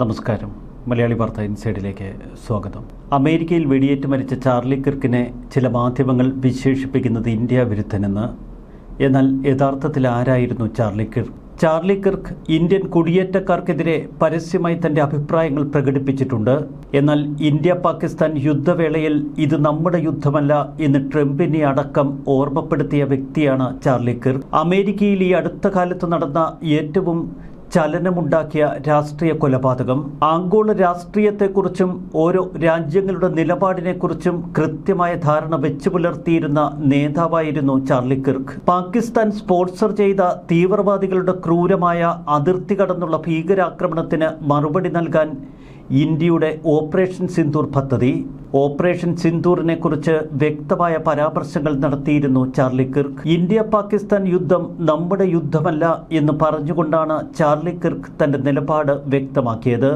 നമസ്കാരം. മലയാളി വാർത്ത ഇൻസൈഡിലേക്ക് സ്വാഗതം. അമേരിക്കയിൽ വെടിയേറ്റ് മരിച്ച ചാർലി കിർക്കിനെ ചില മാധ്യമങ്ങൾ വിശേഷിപ്പിക്കുന്നത് ഇന്ത്യ വിരുദ്ധനെന്ന്. എന്നാൽ യഥാർത്ഥത്തിൽ ആരായിരുന്നു Charlie Kirk Charlie Kirk Indian കുടിയേറ്റക്കാർക്കെതിരെ പരസ്യമായി തന്റെ അഭിപ്രായങ്ങൾ പ്രകടിപ്പിച്ചിട്ടുണ്ട്. എന്നാൽ ഇന്ത്യ പാകിസ്ഥാൻ യുദ്ധവേളയിൽ ഇത് നമ്മുടെ യുദ്ധമല്ല എന്ന് ട്രംപിനെ അടക്കം ഓർമ്മപ്പെടുത്തിയ വ്യക്തിയാണ് ചാർലി കിർക്ക് അമേരിക്കയിൽ ഈ അടുത്ത കാലത്ത് നടന്ന ഏറ്റവും ചലനമുണ്ടാക്കിയ രാഷ്ട്രീയ കൊലപാതകം. ആഗോള രാഷ്ട്രീയത്തെക്കുറിച്ചും ഓരോ രാജ്യങ്ങളുടെ നിലപാടിനെക്കുറിച്ചും കൃത്യമായ ധാരണ വെച്ചു പുലർത്തിയിരുന്ന നേതാവായിരുന്നു ചാർലി കിർക്ക്. പാകിസ്ഥാൻ സ്പോൺസർ ചെയ്ത തീവ്രവാദികളുടെ ക്രൂരമായ അതിർത്തി കടന്നുള്ള ഭീകരാക്രമണത്തിന് മറുപടി നൽകാൻ ഇന്ത്യയുടെ ഓപ്പറേഷൻ സിന്ദൂർ പദ്ധതി ഓപ്പറേഷൻ സിന്ദൂറിനെക്കുറിച്ച് വ്യക്തമായ പരാമർശങ്ങൾ നടത്തിയിരുന്നു ചാർലി കിർക്ക്. ഇന്ത്യ പാകിസ്ഥാൻ യുദ്ധം നമ്മുടെ യുദ്ധമല്ല എന്ന് പറഞ്ഞുകൊണ്ടാണ് ചാർലി കിർക്ക് തന്റെ നിലപാട് വ്യക്തമാക്കിയത്.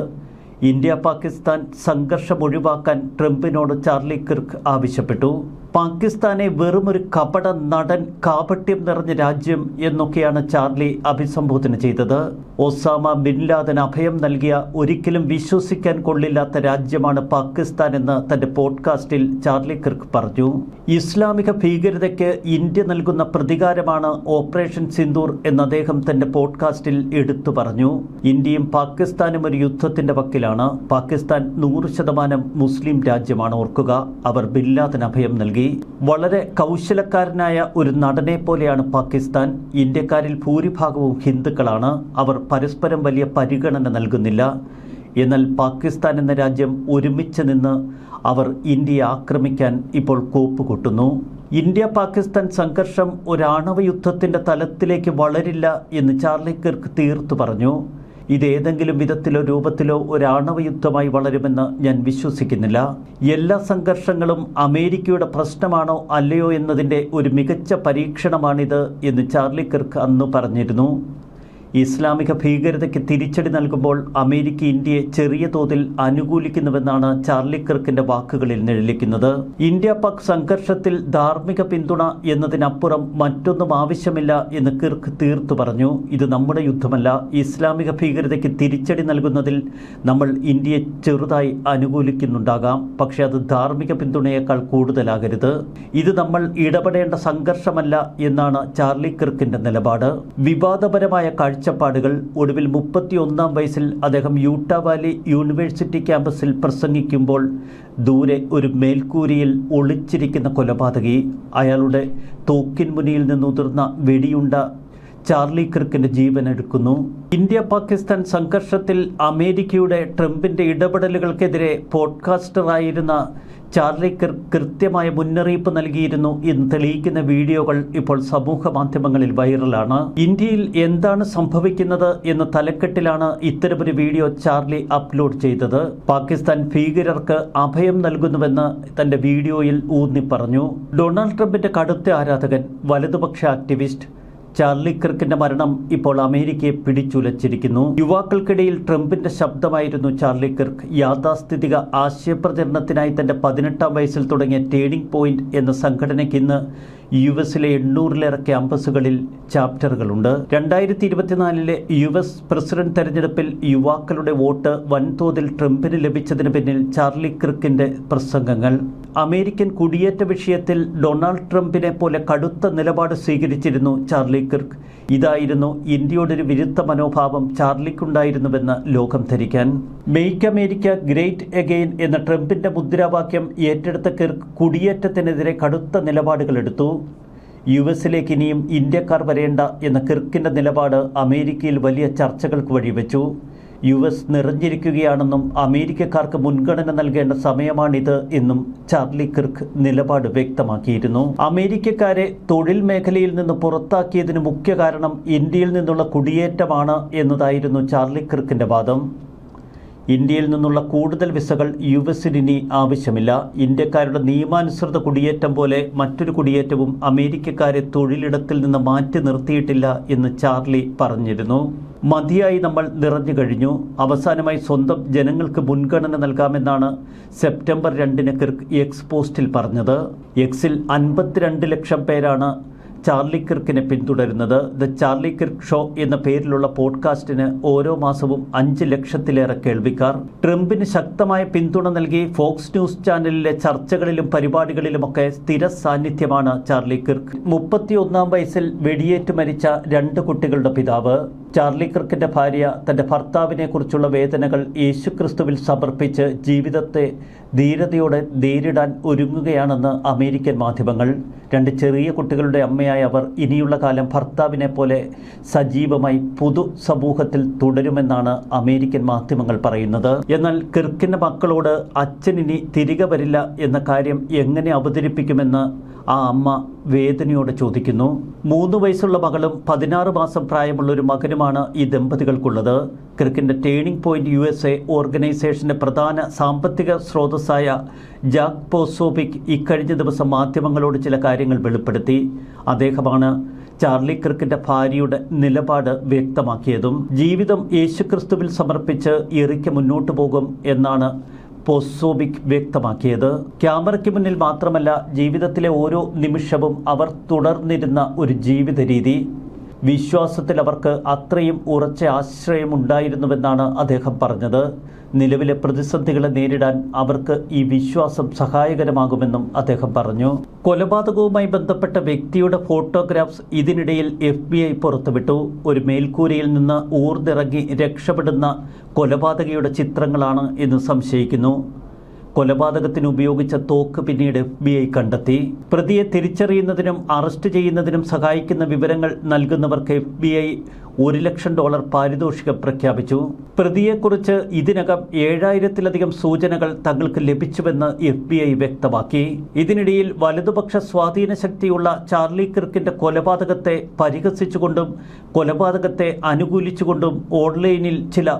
ഇന്ത്യ പാകിസ്ഥാൻ സംഘർഷം ഒഴിവാക്കാൻ ട്രംപിനോട് ചാർലി കിർക്ക് ആവശ്യപ്പെട്ടു. പാകിസ്ഥാനെ വെറുമൊരു കപട നടൻ കാപട്യം നിറഞ്ഞ രാജ്യം എന്നൊക്കെയാണ് ചാർലി അഭിസംബോധന ചെയ്തത്. ഒസാമ ബിൻ ലാദൻ അഭയം നൽകിയ ഒരിക്കലും വിശ്വസിക്കാൻ കൊള്ളില്ലാത്ത രാജ്യമാണ് പാകിസ്ഥാൻ എന്ന് തന്റെ പോഡ്കാസ്റ്റിൽ ചാർലി കിർക്ക് പറഞ്ഞു. ഇസ്ലാമിക ഭീകരതയ്ക്ക് ഇന്ത്യ നൽകുന്ന പ്രതികാരമാണ് ഓപ്പറേഷൻ സിന്ദൂർ എന്ന് അദ്ദേഹം തന്റെ പോഡ്കാസ്റ്റിൽ എടുത്തു പറഞ്ഞു. ഇന്ത്യയും പാകിസ്ഥാനും ഒരു യുദ്ധത്തിന്റെ വക്കിലാണ്. പാകിസ്ഥാൻ നൂറ് ശതമാനം മുസ്ലിം രാജ്യമാണ് ഓർക്കുക. അവർ ബില്ലാദൻ അഭയം നൽകി. വളരെ കൗശലക്കാരനായ ഒരു നടനെ പോലെയാണ് പാകിസ്ഥാൻ. ഇന്ത്യക്കാരിൽ ഭൂരിഭാഗവും ഹിന്ദുക്കളാണ്. അവർ പരസ്പരം വലിയ പരിഗണന നൽകുന്നില്ല. എന്നാൽ പാകിസ്ഥാൻ എന്ന രാജ്യം ഒരുമിച്ച് നിന്ന് അവർ ഇന്ത്യയെ ആക്രമിക്കാൻ ഇപ്പോൾ കൂപ്പുകൂട്ടുന്നു. ഇന്ത്യ പാകിസ്ഥാൻ സംഘർഷം ഒരാണവ യുദ്ധത്തിന്റെ തലത്തിലേക്ക് വളരില്ല എന്ന് ചാർലി കിർക്ക് തീർത്തു പറഞ്ഞു. ഇതേതെങ്കിലും വിധത്തിലോ രൂപത്തിലോ ഒരാണവ യുദ്ധമായി വളരുമെന്ന് ഞാൻ വിശ്വസിക്കുന്നില്ല. എല്ലാ സംഘർഷങ്ങളും അമേരിക്കയുടെ പ്രശ്നമാണോ അല്ലയോ എന്നതിന്റെ ഒരു മികച്ച പരീക്ഷണമാണിത് എന്ന് ചാർലി കിർക്ക് അന്ന് പറഞ്ഞിരുന്നു. ഇസ്ലാമിക ഭീകരതയ്ക്ക് തിരിച്ചടി നൽകുമ്പോൾ അമേരിക്ക ഇന്ത്യയെ ചെറിയ തോതിൽ അനുകൂലിക്കുന്നുവെന്നാണ് ചാർലി കിർക്കിന്റെ വാക്കുകളിൽ നിഴലിക്കുന്നത്. ഇന്ത്യ പാക് സംഘർഷത്തിൽ ധാർമ്മിക പിന്തുണ എന്നതിനപ്പുറം മറ്റൊന്നും ആവശ്യമില്ല എന്ന് കിർക്ക് തീർത്തു പറഞ്ഞു. ഇത് നമ്മുടെ യുദ്ധമല്ല. ഇസ്ലാമിക ഭീകരതയ്ക്ക് തിരിച്ചടി നൽകുന്നതിൽ നമ്മൾ ഇന്ത്യയെ ചെറുതായി അനുകൂലിക്കുന്നുണ്ടാകാം. പക്ഷേ അത് ധാർമ്മിക പിന്തുണയേക്കാൾ കൂടുതലാകരുത്. ഇത് നമ്മൾ ഇടപെടേണ്ട സംഘർഷമല്ല എന്നാണ് ചാർലി കിർക്കിന്റെ നിലപാട്. വിവാദപരമായ കാഴ്ചപ്പാടുകൾ. ഒടുവിൽ മുപ്പത്തിയൊന്നാം വയസ്സിൽ അദ്ദേഹം യൂട്ട വാലി യൂണിവേഴ്സിറ്റി ക്യാമ്പസിൽ പ്രസംഗിക്കുമ്പോൾ ദൂരെ ഒരു മേൽക്കൂരിയിൽ ഒളിച്ചിരിക്കുന്ന കൊലപാതകി. അയാളുടെ തോക്കിൻ മുനിയിൽ നിന്നുതിർന്ന വെടിയുണ്ട ചാർലി ക്രിക്കിന്റെ ജീവൻ എടുക്കുന്നു. ഇന്ത്യ പാകിസ്ഥാൻ സംഘർഷത്തിൽ അമേരിക്കയുടെ ട്രംപിന്റെ ഇടപെടലുകൾക്കെതിരെ പോഡ്കാസ്റ്ററായിരുന്ന ചാർലി കിർക്ക് കൃത്യമായ മുന്നറിയിപ്പ് നൽകിയിരുന്നു എന്ന് തെളിയിക്കുന്ന വീഡിയോകൾ ഇപ്പോൾ സമൂഹ മാധ്യമങ്ങളിൽ വൈറലാണ്. ഇന്ത്യയിൽ എന്താണ് സംഭവിക്കുന്നത് എന്ന തലക്കെട്ടിലാണ് ഇത്തരമൊരു വീഡിയോ ചാർലി അപ്ലോഡ് ചെയ്തത്. പാകിസ്ഥാൻ ഭീകരർക്ക് അഭയം നൽകുന്നുവെന്ന് തന്റെ വീഡിയോയിൽ ഊന്നി പറഞ്ഞു. ഡൊണാൾഡ് ട്രംപിന്റെ കടുത്ത ആരാധകൻ വലതുപക്ഷ ആക്ടിവിസ്റ്റ് ചാർലി കിർക്കിന്റെ മരണം ഇപ്പോൾ അമേരിക്കയെ പിടിച്ചുലച്ചിരിക്കുന്നു. യുവാക്കൾക്കിടയിൽ ട്രംപിന്റെ ശബ്ദമായിരുന്നു ചാർലി കിർക്ക് യാഥാസ്ഥിതിക ആശയപ്രചരണത്തിനായി തന്റെ പതിനെട്ടാം വയസ്സിൽ തുടങ്ങിയ ടേണിംഗ് പോയിന്റ് എന്ന സംഘടനയ്ക്ക് ഇന്ന് യു എസിലെ എണ്ണൂറിലേറെ ക്യാമ്പസുകളിൽ ചാപ്റ്ററുകളുണ്ട്. രണ്ടായിരത്തി ഇരുപത്തിനാലിലെ യു എസ് പ്രസിഡന്റ് തെരഞ്ഞെടുപ്പിൽ യുവാക്കളുടെ വോട്ട് വൻതോതിൽ ട്രംപിന് ലഭിച്ചതിന് പിന്നിൽ ചാർലി കിർക്കിന്റെ പ്രസംഗങ്ങൾ. അമേരിക്കൻ കുടിയേറ്റ വിഷയത്തിൽ ഡൊണാൾഡ് ട്രംപിനെ പോലെ കടുത്ത നിലപാട് സ്വീകരിച്ചിരുന്നു ചാർലി കിർക്ക്. ഇതായിരുന്നു ഇന്ത്യയോടൊരു വിരുദ്ധ മനോഭാവം ചാർലിക്കുണ്ടായിരുന്നുവെന്ന് ലോകം ധരിക്കാൻ. മെയ്ക്ക് അമേരിക്ക ഗ്രേറ്റ് എഗെയിൻ എന്ന ട്രംപിന്റെ മുദ്രാവാക്യം ഏറ്റെടുത്ത കിർക്ക് കുടിയേറ്റത്തിനെതിരെ കടുത്ത നിലപാടുകൾ എടുത്തു. യു എസിലേക്ക് ഇനിയും ഇന്ത്യക്കാർ വരേണ്ട എന്ന കിർക്കിന്റെ നിലപാട് അമേരിക്കയിൽ വലിയ ചർച്ചകൾക്ക് വഴിവെച്ചു. യു എസ് നിറഞ്ഞിരിക്കുകയാണെന്നും അമേരിക്കക്കാർക്ക് മുൻഗണന നൽകേണ്ട സമയമാണിത് എന്നും ചാർലി കിർക്ക് നിലപാട് വ്യക്തമാക്കിയിരുന്നു. അമേരിക്കക്കാരെ തൊഴിൽ മേഖലയിൽ നിന്ന് പുറത്താക്കിയതിന് മുഖ്യ കാരണം ഇന്ത്യയിൽ നിന്നുള്ള കുടിയേറ്റമാണ് എന്നതായിരുന്നു ചാർലി കിർക്കിന്റെ വാദം. ഇന്ത്യയിൽ നിന്നുള്ള കൂടുതൽ വിസകൾ യു എസിന് ആവശ്യമില്ല. ഇന്ത്യക്കാരുടെ നിയമാനുസൃത കുടിയേറ്റം പോലെ മറ്റൊരു കുടിയേറ്റവും അമേരിക്കക്കാരെ തൊഴിലിടത്തിൽ നിന്ന് മാറ്റി നിർത്തിയിട്ടില്ല എന്ന് ചാർലി പറഞ്ഞിരുന്നു. മതിയായി നമ്മൾ നിറഞ്ഞു കഴിഞ്ഞു. അവസാനമായി സ്വന്തം ജനങ്ങൾക്ക് മുൻഗണന നൽകാമെന്നാണ് സെപ്റ്റംബർ രണ്ടിന് കിർക്ക് എക്സ് പോസ്റ്റിൽ പറഞ്ഞത്. എക്സിൽ അൻപത്തിരണ്ട് ലക്ഷം പേരാണ് ചാർലി കിർക്കിനെ പിന്തുടരുന്നത്. ദ ചാർലി കിർക്ക് ഷോ എന്ന പേരിലുള്ള പോഡ്കാസ്റ്റിന് ഓരോ മാസവും അഞ്ച് ലക്ഷത്തിലേറെ കേൾവിക്കാർ. ട്രംപിന് ശക്തമായ പിന്തുണ നൽകി ഫോക്സ് ന്യൂസ് ചാനലിലെ ചർച്ചകളിലും പരിപാടികളിലുമൊക്കെ സ്ഥിര സാന്നിധ്യമാണ് ചാർലി കിർക്ക്. മുപ്പത്തിയൊന്നാം വയസ്സിൽ വെടിയേറ്റ് മരിച്ച രണ്ട് കുട്ടികളുടെ പിതാവ്. ചാർലി ക്രിക്കിന്റെ ഭാര്യ തന്റെ ഭർത്താവിനെക്കുറിച്ചുള്ള വേദനകൾ യേശുക്രിസ്തുവിൽ സമർപ്പിച്ച് ജീവിതത്തെ ധീരതയോടെ നേരിടാൻ ഒരുങ്ങുകയാണെന്ന് അമേരിക്കൻ മാധ്യമങ്ങൾ. രണ്ട് ചെറിയ കുട്ടികളുടെ അമ്മയായ അവർ ഇനിയുള്ള കാലം ഭർത്താവിനെ പോലെ സജീവമായി പൊതു സമൂഹത്തിൽ തുടരുമെന്നാണ് അമേരിക്കൻ മാധ്യമങ്ങൾ പറയുന്നത്. എന്നാൽ കിർക്കിന്റെ മക്കളോട് അച്ഛൻ ഇനി തിരികെ വരില്ല എന്ന കാര്യം എങ്ങനെ അവതരിപ്പിക്കുമെന്ന് ആ അമ്മ വേദനയോടെ ചോദിക്കുന്നു മൂന്ന് വയസ്സുള്ള മകളും പതിനാറ് മാസം പ്രായമുള്ള ഒരു മകനുമാണ് ഈ ദമ്പതികൾക്കുള്ളത്. ക്രിക്കിന്റെ turning point U S A ഓർഗനൈസേഷന്റെ പ്രധാന സാമ്പത്തിക സ്രോതസ്സായ ജാക് പോസോബിക് ഇക്കഴിഞ്ഞ ദിവസം മാധ്യമങ്ങളോട് ചില കാര്യങ്ങൾ വെളിപ്പെടുത്തി. അദ്ദേഹമാണ് ചാർലി ക്രിക്കിന്റെ ഭാര്യയുടെ നിലപാട് വ്യക്തമാക്കിയതും ജീവിതം യേശുക്രിസ്തുവിൽ സമർപ്പിച്ച് എറിക്ക് മുന്നോട്ടു പോകും എന്നാണ് പോസോബിക് വ്യക്തമാക്കിയത്. ക്യാമറയ്ക്ക് മുന്നിൽ മാത്രമല്ല ജീവിതത്തിലെ ഓരോ നിമിഷവും അവർ തുടർന്നിരുന്ന ഒരു ജീവിത രീതി വിശ്വാസത്തിൽ അവർക്ക് അത്രയും ഉറച്ച ആശ്രയമുണ്ടായിരുന്നുവെന്നാണ് അദ്ദേഹം പറഞ്ഞത്. നിലവിലെ പ്രതിസന്ധികളെ നേരിടാൻ അവർക്ക് ഈ വിശ്വാസം സഹായകരമാകുമെന്നും അദ്ദേഹം പറഞ്ഞു. കൊലപാതകവുമായി ബന്ധപ്പെട്ട വ്യക്തിയുടെ ഫോട്ടോഗ്രാഫ്സ് ഇതിനിടയിൽ എഫ് ബി ഐ പുറത്തുവിട്ടു. ഒരു മേൽക്കൂരയിൽ നിന്ന് ഊർന്നിറങ്ങി രക്ഷപ്പെടുന്ന കൊലപാതകയുടെ ചിത്രങ്ങളാണ് എന്ന് സംശയിക്കുന്നു. കൊലപാതകത്തിന് ഉപയോഗിച്ച തോക്ക് പിന്നീട് ബി ഐ കണ്ടെത്തി. പ്രതിയെ തിരിച്ചറിയുന്നതിനും അറസ്റ്റ് ചെയ്യുന്നതിനും സഹായിക്കുന്ന വിവരങ്ങൾ നൽകുന്നവർക്ക് ബി ഐ ഒരു ലക്ഷം ഡോളർ പാരിതോഷികം പ്രഖ്യാപിച്ചു. പ്രതിയെക്കുറിച്ച് ഇതിനകം ഏഴായിരത്തിലധികം സൂചനകൾ തങ്ങൾക്ക് ലഭിച്ചുവെന്ന് എഫ് ബി ഐ വ്യക്തമാക്കി. ഇതിനിടയിൽ വലതുപക്ഷ സ്വാധീന ശക്തിയുള്ള ചാർലി കിർക്കിന്റെ കൊലപാതകത്തെ പരിഹസിച്ചുകൊണ്ടും കൊലപാതകത്തെ അനുകൂലിച്ചുകൊണ്ടും ഓൺലൈനിൽ ചില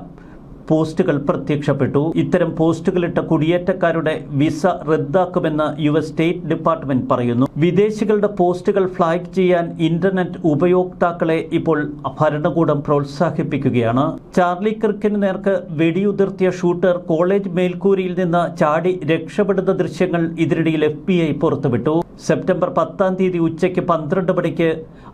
പോസ്റ്റുകൾ പ്രത്യക്ഷപ്പെട്ടു. ഇത്തരം പോസ്റ്റുകളിട്ട കുടിയേറ്റക്കാരുടെ വിസ റദ്ദാക്കുമെന്ന് യു എസ് സ്റ്റേറ്റ് ഡിപ്പാർട്ട്മെന്റ് പറയുന്നു. വിദേശികളുടെ പോസ്റ്റുകൾ ഫ്ലാഗ് ചെയ്യാൻ ഇന്റർനെറ്റ് ഉപയോക്താക്കളെ ഇപ്പോൾ ഭരണകൂടം പ്രോത്സാഹിപ്പിക്കുകയാണ്. ചാർലി ക്രിക്കിന് നേർക്ക് വെടിയുതിർത്തിയ ഷൂട്ടർ കോളേജ് മേൽക്കൂരിയിൽ നിന്ന് ചാടി രക്ഷപ്പെടുന്ന ദൃശ്യങ്ങൾ ഇതിനിടയിൽ എഫ് ബി ഐ പുറത്തുവിട്ടു. സെപ്റ്റംബർ പത്താം തീയതി ഉച്ചയ്ക്ക് പന്ത്രണ്ട് മണിക്ക്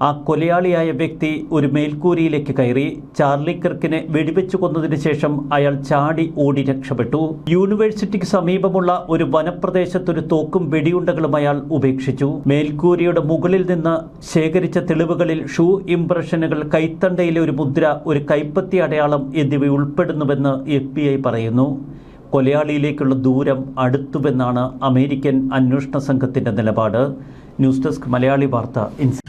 ആ കൊലയാളിയായ വ്യക്തി ഒരു മേൽക്കൂരിയിലേക്ക് കയറി ചാർലി കിർക്കിനെ വെടിവെച്ചു കൊന്നതിന് ശേഷം അയാൾ ചാടി ഓടി രക്ഷപ്പെട്ടു. യൂണിവേഴ്സിറ്റിക്ക് സമീപമുള്ള ഒരു വനപ്രദേശത്ത് ഒരു തോക്കും വെടിയുണ്ടകളും അയാൾ ഉപേക്ഷിച്ചു. മേൽക്കൂരിയുടെ മുകളിൽ നിന്ന് ശേഖരിച്ച തെളിവുകളിൽ ഷൂ ഇംപ്രഷനുകൾ കൈത്തണ്ടയിലെ ഒരു മുദ്ര ഒരു കൈപ്പത്തി അടയാളം എന്നിവ ഉൾപ്പെടുന്നുവെന്ന് എഫ് പറയുന്നു. കൊലയാളിയിലേക്കുള്ള ദൂരം അടുത്തുവെന്നാണ് അമേരിക്കൻ അന്വേഷണ സംഘത്തിന്റെ നിലപാട്. ന്യൂസ് ഡെസ്ക് മലയാളി വാർത്ത ഇൻസ്